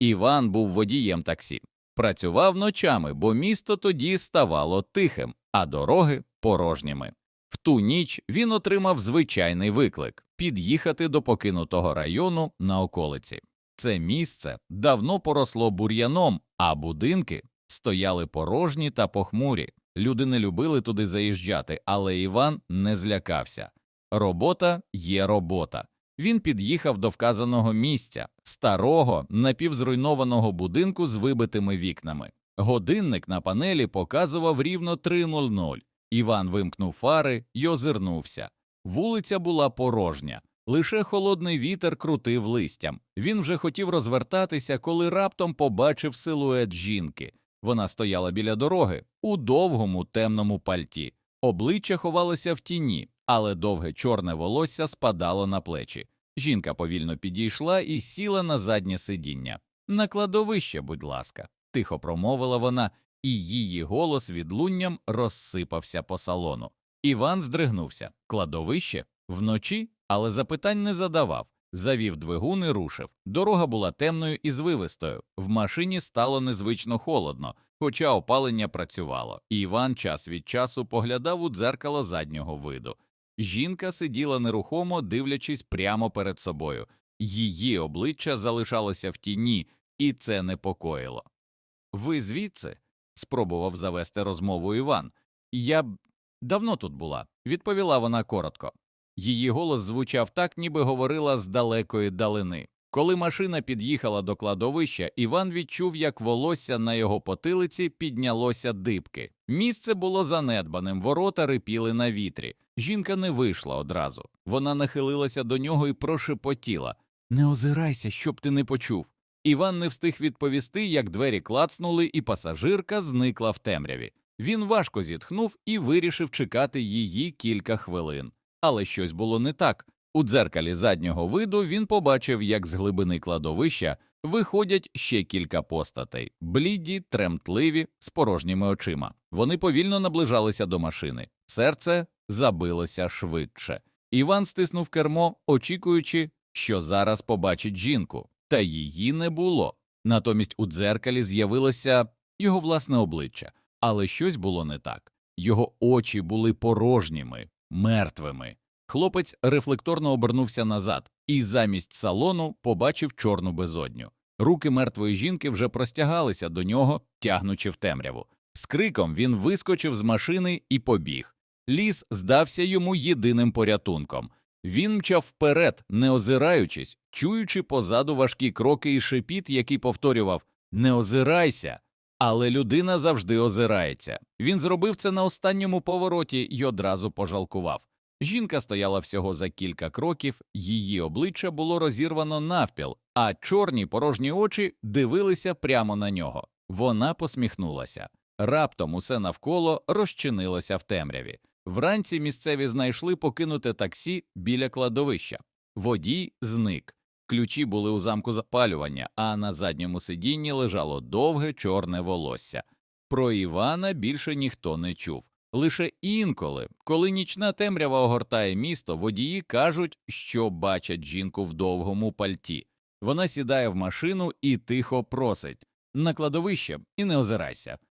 Іван був водієм таксі. Працював ночами, бо місто тоді ставало тихим, а дороги порожніми. В ту ніч він отримав звичайний виклик під'їхати до покинутого району на околиці. Це місце давно поросло бур'яном, а будинки стояли порожні та похмурі. Люди не любили туди заїжджати, але Іван не злякався. Робота є робота. Він під'їхав до вказаного місця, старого, напівзруйнованого будинку з вибитими вікнами. Годинник на панелі показував рівно 3.00. Іван вимкнув фари й озирнувся. Вулиця була порожня, лише холодний вітер крутив листям. Він вже хотів розвертатися, коли раптом побачив силует жінки. Вона стояла біля дороги у довгому темному пальті. Обличчя ховалося в тіні, але довге чорне волосся спадало на плечі. Жінка повільно підійшла і сіла на заднє сидіння. На кладовище, будь ласка, тихо промовила вона, і її голос відлунням розсипався по салону. Іван здригнувся. Кладовище? Вночі? Але запитань не задавав. Завів двигун і рушив. Дорога була темною і звивистою. В машині стало незвично холодно, хоча опалення працювало. Іван час від часу поглядав у дзеркало заднього виду. Жінка сиділа нерухомо, дивлячись прямо перед собою. Її обличчя залишалося в тіні, і це непокоїло. Ви звідси? спробував завести розмову Іван. Я б давно тут була, відповіла вона коротко. Її голос звучав так, ніби говорила з далекої далини. Коли машина під'їхала до кладовища, Іван відчув, як волосся на його потилиці піднялося дибки. Місце було занедбаним, ворота рипіли на вітрі. Жінка не вийшла одразу. Вона нахилилася до нього і прошепотіла Не озирайся, щоб ти не почув. Іван не встиг відповісти, як двері клацнули, і пасажирка зникла в темряві. Він важко зітхнув і вирішив чекати її кілька хвилин. Але щось було не так. У дзеркалі заднього виду він побачив, як з глибини кладовища виходять ще кілька постатей бліді, тремтливі, з порожніми очима. Вони повільно наближалися до машини. Серце забилося швидше. Іван стиснув кермо, очікуючи, що зараз побачить жінку, та її не було. Натомість у дзеркалі з'явилося його власне обличчя, але щось було не так. Його очі були порожніми, мертвими. Хлопець рефлекторно обернувся назад і замість салону побачив чорну безодню. Руки мертвої жінки вже простягалися до нього, тягнучи в темряву. З криком він вискочив з машини і побіг. Ліс здався йому єдиним порятунком. Він мчав вперед, не озираючись, чуючи позаду важкі кроки і шепіт, який повторював Не озирайся. Але людина завжди озирається. Він зробив це на останньому повороті й одразу пожалкував. Жінка стояла всього за кілька кроків, її обличчя було розірвано навпіл, а чорні порожні очі дивилися прямо на нього. Вона посміхнулася. Раптом усе навколо розчинилося в темряві. Вранці місцеві знайшли покинуте таксі біля кладовища. Водій зник. Ключі були у замку запалювання, а на задньому сидінні лежало довге чорне волосся. Про Івана більше ніхто не чув. Лише інколи, коли нічна темрява огортає місто, водії кажуть, що бачать жінку в довгому пальті. Вона сідає в машину і тихо просить на кладовище і не озирайся.